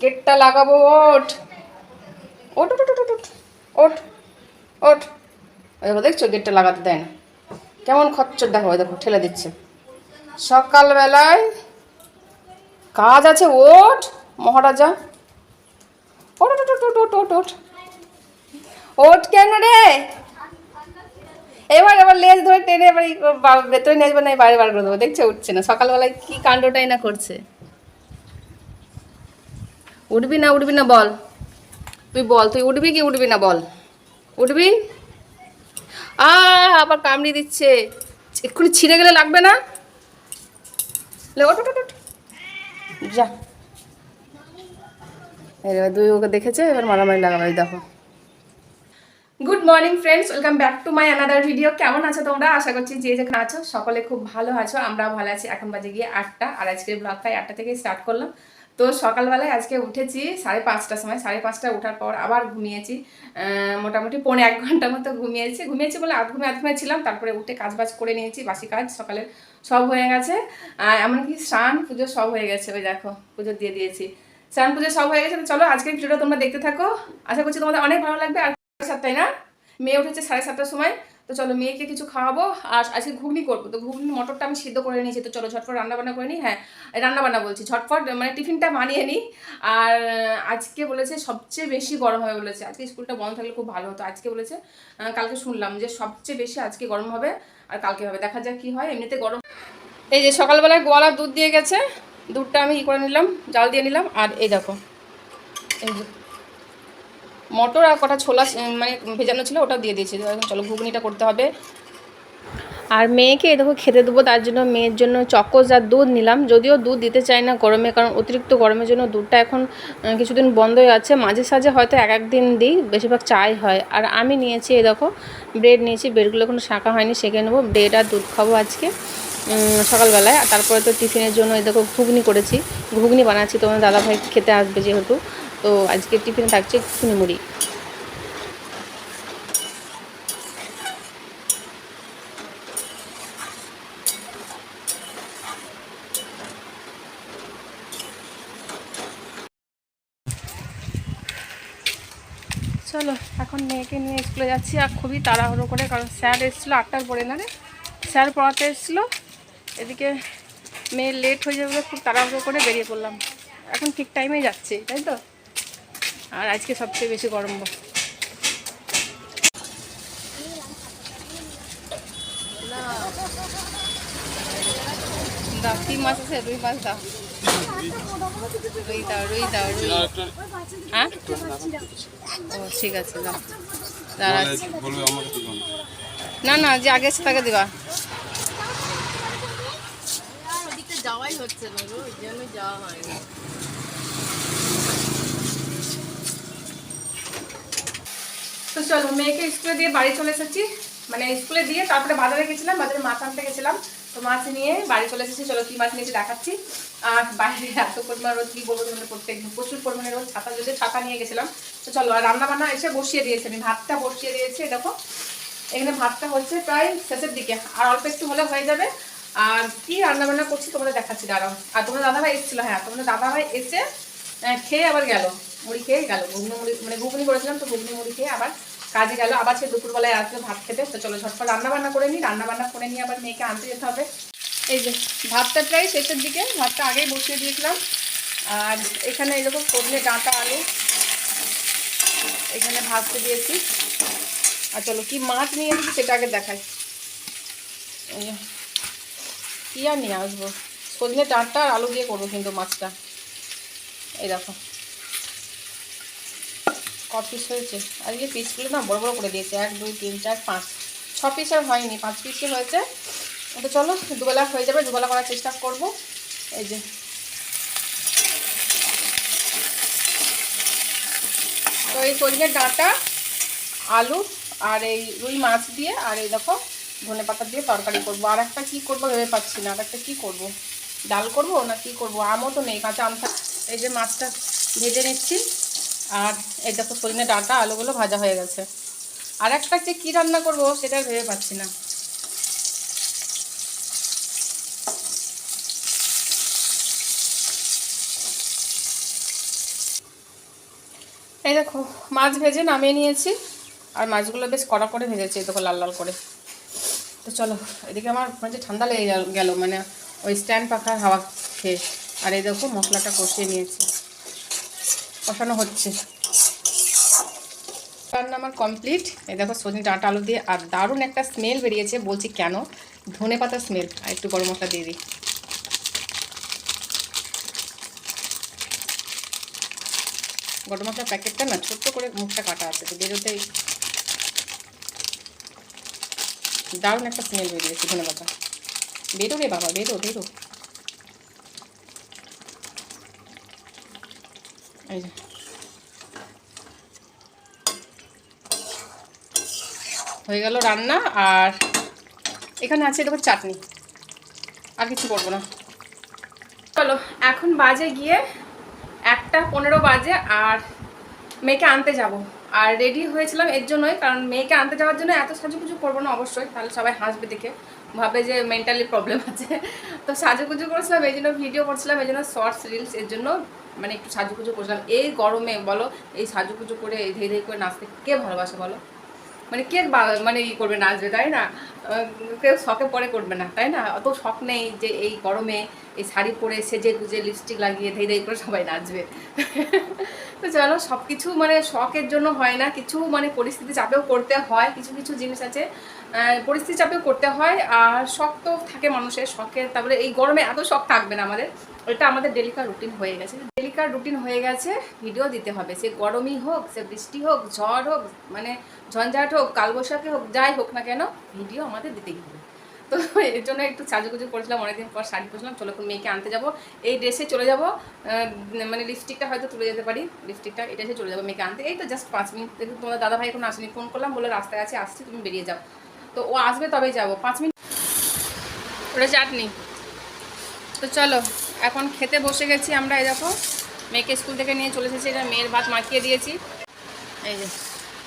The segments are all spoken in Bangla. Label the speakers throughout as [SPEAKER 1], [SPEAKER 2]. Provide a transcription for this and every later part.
[SPEAKER 1] গেটটা লাগাবো ওট ওট ওট ওট ওট ওট ওট দেখো দেখছ গেটটা লাগাতে দেয় না। কেমন খচ্চর দেখো দেখো, ঠেলে দিচ্ছে। সকালবেলায় কাজ আছে ওট মহারাজা। ওট ওট ওট ওট ওট ওট ওট কেন রে? এবার এবার লেজ ধরে টেনে এবার ভেতরে নিয়ে আসবে না বাইরে বার করে দেবো। দেখছে, উঠছে না। সকালবেলায় কী কাণ্ডটাই না করছে। উঠবি না উঠবি না বল। তুই বল, তুই উঠবি কি উঠবি না বল? উঠবি? আ আবার কামড়ি দিচ্ছে। এক্ষুনি ছিঁড়ে গেলে লাগবে না। যা। এবার দুই ওকে দেখেছে, এবার মারামারি লাগাবে, দেখো। Good morning friends welcome back to my another video কেমন আছো তোমরা? আশা করছি যে যেখানে আছো, সকলে খুব ভালো আছো। আমরাও ভালো আছি। এখন বাজে গিয়ে আটটা। আর আজকের ব্লগটাই আটটা থেকে স্টার্ট করলাম। তো সকালবেলায় আজকে উঠেছি সাড়ে পাঁচটার সময়। সাড়ে পাঁচটা ওঠার পর আবার ঘুমিয়েছি। মোটামুটি পৌনে এক ঘণ্টা মতো ঘুমিয়েছি। ঘুমিয়েছি বলে আধ ঘুমে আধ ঘুমে ছিলাম, তারপরে উঠে কাজ বাজ করে নিয়েছি, বাসি কাজ সকালে সব হয়ে গেছে। এমনকি স্নান পুজো সব হয়ে গেছে, ওই দেখো, পুজো দিয়ে দিয়েছি। স্নান পুজো সব হয়ে গেছে চলো আজকের ভিডিওটা তোমরা দেখতে থাকো। আশা করছি তোমাদের অনেক ভালো লাগবে, আর সাতটায় না? মেয়ে উঠেছে সাড়ে সাতটার সময়। তো চলো মেয়েকে কিছু খাওয়াবো, আর আজকে ঘুগনি করব। তো ঘুগনি, মটরটা আমি সিদ্ধ করে নিয়েছি, তো চলো ঝটফট রান্না বান্না করে নিই। হ্যাঁ রান্না বান্না বলছি ঝটফট মানে টিফিনটা বানিয়ে নিই। আর আজকে বলেছে সবচেয়ে বেশি গরম হবে বলেছে। আজকে স্কুলটা বন্ধ থাকলে খুব ভালো হতো। আজকে বলেছে কালকে শুনলাম যে সবচেয়ে বেশি আজকে গরম হবে আর কালকে হবে। দেখা যাক কি হয়, এমনিতে গরম। এই যে সকালবেলায় গোয়ালা দুধ দিয়ে গেছে, দুধটা আমি ই করে নিলাম, জাল দিয়ে নিলাম, আর এই দেখো, এই মটর আর কটা ছোলা মানে ভেজানো ছিল, ওটা দিয়ে দিয়েছি। এখন চলো, ঘুগনিটা করতে হবে। আর মেয়েকে দেখো খেতে দেবো, তার জন্য মেয়ের জন্য চকোজ আর দুধ নিলাম। যদিও দুধ দিতে চাই না গরমে, কারণ অতিরিক্ত গরমের জন্য দুধটা এখন কিছুদিন বন্ধই আছে। মাঝে সাঝে হয়তো এক এক দিন দিই, বেশিরভাগ চাই হয়। আর আমি নিয়েছি, এই দেখো, ব্রেড নিয়েছি, ব্রেডগুলো কোনো শাঁকা হয়নি, সেঁকে নেব। ব্রেড আর দুধ খাব আজকে সকালবেলায়। আর তারপরে তো টিফিনের জন্য, এই দেখো, ঘুগনি করেছি। ঘুগনি বানাচ্ছি, তোমার দাদাভাই খেতে আসবে যেহেতু। তো আজকে টিফিনে থাকছে ঘুগনি মুড়ি। চলো, এখন মেয়েকে নিয়ে স্কুলে যাচ্ছি আর খুবই তাড়াহুড়ো করে, কারণ স্যার এসেছিল আটটার পরে, না রে? স্যার পড়াতে এসেছিল, এদিকে মেয়ে লেট হয়ে যাবে খুব তাড়াহুড়ো করে বেরিয়ে পড়লাম। এখন ঠিক টাইমেই যাচ্ছি, তাই তো? আর আজকে সবচেয়ে বেশি গরম। দাও কি মাছ আছে রুই মাছ দাও। রুই দাও রুই দাও রুই। হ্যাঁ? ও ঠিক আছে দাও। না না যে আগে এসে তাকে দিবা।
[SPEAKER 2] যাওয়াই হচ্ছে না গো ওই জন্য যাওয়া হয়নি
[SPEAKER 1] তো চলো মেয়েকে স্কুলে দিয়ে বাড়ি চলে এসেছি। মানে স্কুলে দিয়ে তারপরে বাজারে গেছিলাম, বাজারে মাছ আনতে গেছিলাম। তো মাছ নিয়ে বাড়ি চলে এসেছি, চলো কি মাছ নিয়েছি দেখাচ্ছি। আর বাইরে এত পরিমাণ রোদ, কি বলব তোমাদের প্রত্যেক প্রচুর পরিমাণে রোদ, ছাতা যদি ছাতা নিয়ে গেছিলাম। তো চলো, আর রান্না বান্না এসে বসিয়ে দিয়েছি আমি, ভাতটা বসিয়ে দিয়েছি দেখো। এখানে ভাতটা হচ্ছে প্রায় শেষের দিকে, আর অল্প একটু হলে হয়ে যাবে। আর কি রান্না বান্না করছি তোমাদের দেখাচ্ছি, দাঁড়াও। আর তোমাদের দাদাভাই এসেছিল হ্যাঁ তোমাদের দাদাভাই এসে খেয়ে আবার গেল, মুড়ি খেয়ে গেল, ঘুগনি মুড়ি মানে ঘুগনি করেছিলাম, তো ঘুগনি মুড়ি খেয়ে আবার কাজে গেল, আবার সে দুপুরবেলায় আসবে ভাত খেতে। তো চলো ঝটপট রান্না বান্না করে নিই। রান্না বান্না করে নিয়ে আবার মেয়েকে আনতে যেতে হবে। এই যে, ভাতটা প্রায় শেষের দিকে। ভাতটা আগেই বসিয়ে দিয়েছিলাম। আর এখানে এরকম করলে ডাঁটা আলু, এখানে ভাজতে দিয়েছি। আর চলো, কি মাছ নিয়ে এসেছি সেটা আগে দেখাই। কি আর নিয়ে আসব? সজনে ডাঁটা আর আলু দিয়ে করব কিন্তু মাছটা। এই দেখো। ক পিস হয়েছে। আর এই পিসগুলো না বড় বড় করে দিয়েছে। এক, দুই, তিন, চার, পাঁচ। ছ পিস আর হয়নি। পাঁচ পিসই হয়েছে। তো চলো, দুবেলা হয়ে যাবে। দুবেলা করার চেষ্টা করব। এই যে। তো এই সজনের ডাঁটা, আলু আর এই রুই মাছ দিয়ে আর এই দেখো ধনে পাতা দিয়ে তরকারি করব। আর একটা কী করব ভেবে পাচ্ছি না। আর একটা কী করব? ডাল করব না কি করব? আমও তো নেই। কাঁচা আম এই যে মাছটা ভেজে নিচ্ছি। আর এই দেখো সজনে ডাঁটা, আলুগুলো ভাজা হয়ে গেছে। আর একটা যে কী রান্না করব সেটা ভেবে পাচ্ছি না। এই দেখো, মাছ ভেজে নামিয়ে নিয়েছি। আর মাছগুলো বেশ কড়া করে ভেজেছি দেখো লাল লাল করে। তো চলো, এদিকে আমার মানে যে ঠান্ডা লেগে গেল মানে ওই স্ট্যান্ড পাখার হাওয়া খেয়ে। আর এই দেখো মশলাটা কষিয়ে নিয়েছি। কষানো হচ্ছে। রান্না আমার কমপ্লিট এই দেখো সজনে ডাঁটা আলু দিয়ে, আর দারুণ একটা স্মেল বেরিয়েছে। বলছি কেন? ধনে পাতা স্মেল আর একটু গরম মশলা দিয়ে দিই। গরম মশলার প্যাকেটটা না ছোট্ট করে মুখটা কাটা আছে, তো বেরোতেই দারুণ একটা স্মেল বেরিয়েছে ধনে পাতা। বেরো রে বাবা, বেরো বেরো। হয়ে গেল রান্না আর এখানে আছে দেখো চাটনি। আর কিছু করব না। চলো, এখন বাজে গিয়ে একটা পনেরো বাজে আর মেয়েকে আনতে যাব। আর রেডি হয়েছিলাম এর জন্যই, কারণ মেয়েকে আনতে যাওয়ার জন্য এত সাজুগুজু করব না অবশ্যই। তাহলে সবাই হাসবে দেখে, ভাবে যে মেন্টালি প্রবলেম আছে। তো সাজুগুজু করেছিলাম, এই জন্য ভিডিও করছিলাম, এই জন্য শর্টস রিলস এর জন্য মানে একটু সাজুগুজু করছিলাম। এই গরমে বলো, এই সাজুগুজু করে ধীরে ধীরে করে নাচতে কে ভালোবাসে বলো? মানে কে মানে ই করবে নাচবে, তাই না? কেউ শখে পরে করবে না, তাই না? অত শখ নেই যে এই গরমে এই শাড়ি পরে সেজে গুজে লিপস্টিক লাগিয়ে ধেই ধেই করে সবাই নাচবে। তো চলো সব কিছু মানে শখের জন্য হয় না, কিছু মানে পরিস্থিতি চাপেও করতে হয়, কিছু কিছু জিনিস আছে। পরিস্থিতি চাপেও করতে হয় আর শখ তো থাকে মানুষের, শখের। তারপরে এই গরমে এত শখ থাকবে না আমাদের। এটা আমাদের ডেলিকার রুটিন হয়ে গেছে। ডেলিকার রুটিন হয়ে গেছে, ভিডিও দিতে হবে। সে গরমই হোক, সে বৃষ্টি হোক, ঝড় হোক মানে ঝঞ্ঝাট হোক, কালবৈশাখী হোক, যাই হোক না কেন, ভিডিও আমাদের দিতেই হবে। তো এর জন্য একটু সাজুগুজু করেছিলাম, অনেকদিন পর শাড়ি পরেছিলাম। চলো মেয়েকে আনতে যাব। এই ড্রেসে চলে যাব। মানে লিপস্টিকটা হয়তো তুলে যেতে পারি। লিপস্টিকটা এটা এসে চলে যাব মেয়েকে আনতে। এই তো জাস্ট পাঁচ মিনিট তোমার দাদা ভাই এখন আসেনি। ফোন করলাম বলে রাস্তায় আছে, আসছি, তুমি বেরিয়ে যাও। তো ও আসবে তবেই যাব। পাঁচ মিনিট ওটা চাটনি। তো চলো, এখন খেতে বসে গেছি আমরা, এই দেখো। মেয়েকে স্কুল থেকে নিয়ে চলে এসেছি, এটা মেয়ের ভাত মাখিয়ে দিয়েছি। এই যে,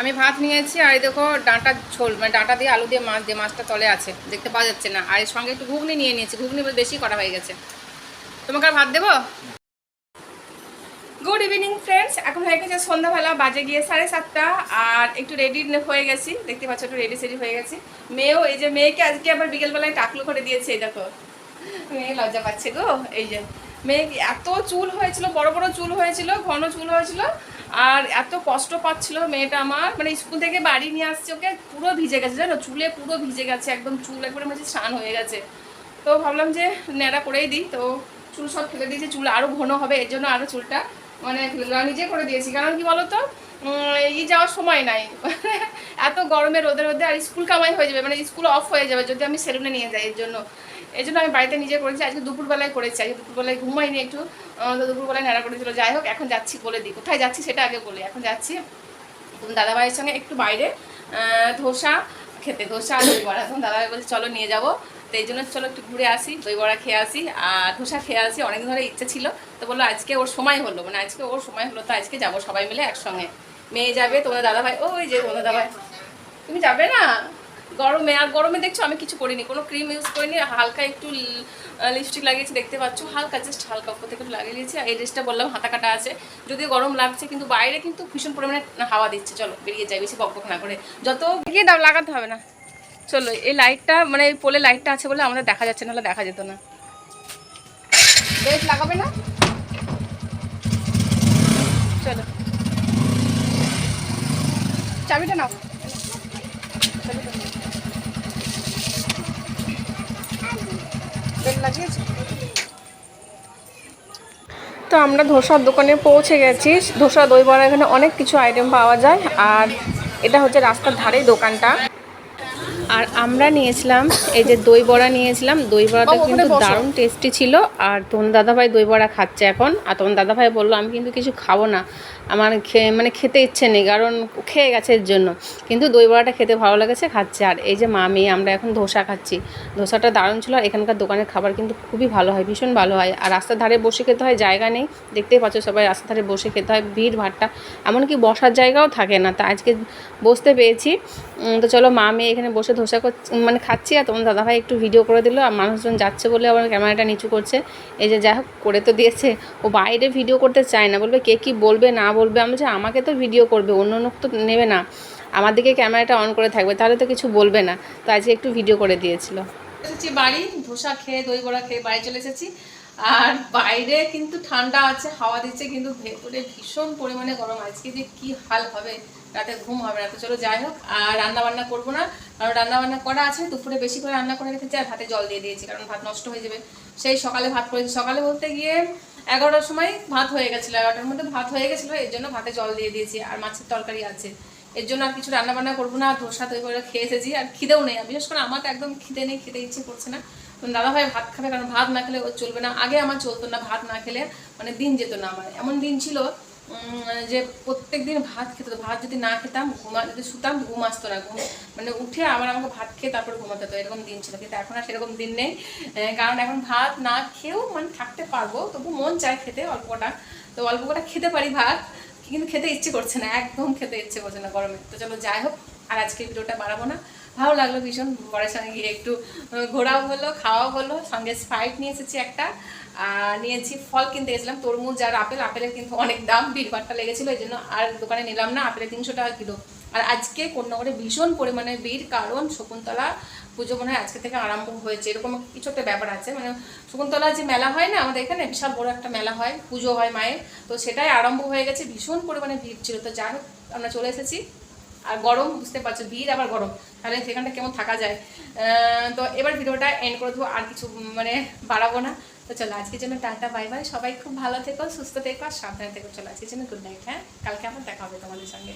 [SPEAKER 1] আমি ভাত নিয়েছি, আর এই দেখো ডাঁটা ঝোল মানে ডাঁটা দিয়ে আলু দিয়ে মাছ দিয়ে মাছটা তলে আছে, দেখতে পাওয়া যাচ্ছে না। আর এর সঙ্গে একটু ঘুগনি নিয়ে নিয়েছি, ঘুগনি বেশি করা হয়ে গেছে। তোমাকে আর ভাত দেবো? গুড ইভিনিং ফ্রেন্ডস এখন হয়ে গেছে সন্ধ্যাবেলা, বাজে গিয়ে সাড়ে সাতটা, আর একটু রেডি হয়ে গেছি। দেখতে পাচ্ছ, একটু রেডি সেডি হয়ে গেছি। মেয়েও, এই যে মেয়েকে আজকে আবার বিকেলবেলায় টাকলু করে দিয়েছে, এই দেখো। মেয়ে লজ্জা পাচ্ছে গো, এই যে। মেয়ে এত চুল হয়েছিল, বড় বড় চুল হয়েছিল, ঘন চুল হয়েছিল, আর এত কষ্ট পাচ্ছিল মেয়েটা আমার। মানে স্কুল থেকে বাড়ি নিয়ে আসছে ওকে, পুরো ভিজে গেছে, জানো, চুলে পুরো ভিজে গেছে, একদম চুল একবারে মাঝে স্নান হয়ে গেছে। তো ভাবলাম যে ন্যাড়া করেই দিই, তো চুল সব ফেলে দিয়েছে, চুল আরও ঘন হবে, এর জন্য আরও চুলটা মানে নিজে করে দিয়েছি। কারণ কি বলতো? এই যাওয়ার সময় নাই। এত গরমে রোদে রোদে আর স্কুল কামাই হয়ে যাবে মানে স্কুল অফ হয়ে যাবে যদি আমি সেলুনে নিয়ে যাই এর জন্য। এই জন্য আমি বাড়িতে নিজে করেছি, আজকে দুপুরবেলায় করেছি। আজকে দুপুরবেলায় ঘুমাইনি একটু। দুপুরবেলায় নেড়া করেছিল। যাই হোক, এখন যাচ্ছি বলে দিই কোথায় যাচ্ছি সেটা আগে বলি। এখন যাচ্ছি দাদাভাইয়ের সঙ্গে একটু বাইরে। ধোসা, খেতে ধোসা দই বড়া। তখন দাদাভাই বলছে, চলো নিয়ে যাব। এই জন্য চলো একটু ঘুরে আসি, দই বড়া খেয়ে আসি, আর ধোসা খেয়ে আসি, অনেক ধরে ইচ্ছে ছিল। তো বলল আজকে ওর সময় হলো মানে আজকে ওর সময় হলো, তো আজকে যাব সবাই মিলে একসঙ্গে। মেয়ে যাবে, তোমাদের দাদাভাই, ওই যে তোমাদের দাদাভাই। তুমি যাবে না? গরমে, আর গরমে দেখছ, আমি কিছু করিনি, কোনো ক্রিম ইউজ করিনি, হালকা একটু লিপস্টিক লাগিয়েছি, দেখতে পাচ্ছ, হালকা জাস্ট হালকা উপর থেকে লাগিয়ে দিয়েছি আর এই ড্রেসটা বললাম হাতা কাটা আছে। যদিও গরম লাগছে, কিন্তু বাইরে কিন্তু ভীষণ পরিমাণে হাওয়া দিচ্ছে। চলো, বেরিয়ে যাই, বেশি বকবক না করে। যত গিয়ে দাও, লাগাতে হবে না। চলো, এই লাইটটা মানে এই পোলে লাইটটা আছে বলে আমাদের দেখা যাচ্ছে, নাহলে দেখা যেত না। লাগাবে না? চলো। চাবিটা নাও। তো আমরা ধোসার দোকানে পৌঁছে গেছি। ধোসা, দই বড়া, এখানে অনেক কিছু আইটেম পাওয়া যায়। আর এটা হচ্ছে রাস্তার ধারেই দোকানটা। আর আমরা নিয়েছিলাম এই যে দই বড়া নিয়েছিলাম দই বড়াটা কিন্তু দারুণ টেস্টি ছিল। আর তোমার দাদাভাই দই বড়া খাচ্ছে এখন। আর তোমার দাদাভাই বলল আমি কিন্তু কিছু খাব না। আমার খেয়ে মানে খেতে ইচ্ছে নেই কারণ খেয়ে গেছে এর জন্য। কিন্তু দই বড়াটা খেতে ভালো লেগেছে খাচ্ছে। আর এই যে মা মেয়ে আমরা এখন ধোসা খাচ্ছি। ধোসাটা দারুণ ছিল। আর এখানকার দোকানের খাবার কিন্তু খুবই ভালো হয় ভীষণ ভালো হয়। আর রাস্তার ধারে বসে খেতে হয় জায়গা নেই। দেখতেই পাচ্ছ সবাই রাস্তার ধারে বসে খেতে হয় ভিড় ভাট্টা। এমনকি বসার জায়গাও থাকে না। তা আজকে বসতে পেয়েছি তো চলো মা মেয়ে এখানে বসে ধোসা মানে খাচ্ছি আর তোমার দাদাভাই একটু ভিডিও করে দিল আর মানুষজন যাচ্ছে বলে আবার ক্যামেরাটা নিচু করছে। এই যে যাই হোক, করে তো দিয়েছে। ও বাইরে ভিডিও করতে চায় না, বলবে কে কী বলবে, না বলবে। আমি বলছি, আমাকে তো ভিডিও করবে, অন্য লোক তো নেবে না। আমার দিকে ক্যামেরাটা অন করে থাকবে, তাহলে তো কিছু বলবে না। তো আজকে একটু ভিডিও করে দিয়েছিল। এসেছি বাড়ি, ধোসা খেয়ে, দই বড়া খেয়ে বাড়ি চলে এসেছি। আর বাইরে কিন্তু ঠান্ডা আছে, হাওয়া দিচ্ছে, কিন্তু ভেতরে ভীষণ পরিমাণে গরম। আজকে যে কি হাল হবে রাতে ঘুম হবে না, তো চলো যাই হোক। আর রান্না বান্না করব না, কারণ রান্না বান্না করা আছে, দুপুরে বেশি করে রান্না করে রেখেছি, আর ভাতে জল দিয়ে দিয়েছি, কারণ ভাত নষ্ট হয়ে যাবে। সেই সকালে ভাত করেছি। সকালে বলতে গিয়ে এগারোটার সময় ভাত হয়ে গেছিল, এগারোটার মধ্যে ভাত হয়ে গেছিল, এর জন্য ভাতে জল দিয়ে দিয়েছি, আর মাছের তরকারি আছে। এর জন্য আর কিছু রান্না বান্না করব না, ধোসা তৈরি করে খেয়ে এসেছি, আর খিদেও নেই। আর বিশেষ করে আমার তো একদম খিদে নেই, খেতে ইচ্ছে করছে না। দাদা ভাই ভাত খাবে, কারণ ভাত না খেলে ও চলবে না। আগে আমার চলতো না ভাত না খেলে মানে দিন যেত না আমার। এমন দিন ছিল যে প্রত্যেক দিন ভাত খেতে ভাত যদি না খেতাম, ঘুমা যদি শুতাম, ঘুম আসতো না। ঘুম মানে উঠে আবার আমাকে ভাত খেয়ে তারপর ঘুমাতে হতো। এরকম দিন ছিল। কিন্তু এখন আর সেরকম দিন নেই। কারণ এখন ভাত না খেয়েও মানে থাকতে পারব। তবু মন চায় খেতে অল্প কটা। তো অল্প কটা খেতে পারি ভাত। কিন্তু খেতে ইচ্ছে করছে না। একদম খেতে ইচ্ছে করছে না গরমে। তো চলো যাই হোক। আর আজকে ভিডিওটা বাড়াবো না। ভালো লাগল ভীষণ। বরের সঙ্গে গিয়ে একটু ঘোরাও হলো, খাওয়াও হলো, সঙ্গে স্প্রাইট নিয়ে এসেছি একটা। নিয়েছি ফল কিনতে গেছিলাম, তরমুজ আর আপেল। আপেলের কিন্তু অনেক দাম ভিড়ভাড়টা লেগেছিলো, এই জন্য আর দোকানে নিলাম না, আপেলের তিনশো টাকা কিলো। আর আজকে কোন্নগরে ভীষণ পরিমাণে ভিড়, কারণ শকুন্তলা পুজো মনে হয় আজকে থেকে আরম্ভ হয়েছে। এরকম কিছু একটা ব্যাপার আছে মানে শকুন্তলা যে মেলা হয় না, আমাদের এখানে বিশাল বড় একটা মেলা হয়, পুজো হয় মায়ের। তো সেটাই আরম্ভ হয়ে গেছে, ভীষণ পরিমাণে ভিড় ছিল। তো যাই হোক, আমরা চলে এসেছি। আর গরম, বুঝতে পারছ ভিড় আবার গরম, তাহলে সেখানটা কেমন থাকা যায়? তো এবার ভিডিওটা এন্ড করে দেবো, আর কিছু মানে বাড়াবো না। তো চলো, আজকের জন্য টাটা বাই বাই সবাই খুব ভালো থেকো, সুস্থ থেকো, আর সাবধানে থেকো। চলো, আজকের জন্য গুড নাইট হ্যাঁ? কালকে আমার দেখা হবে তোমাদের সঙ্গে।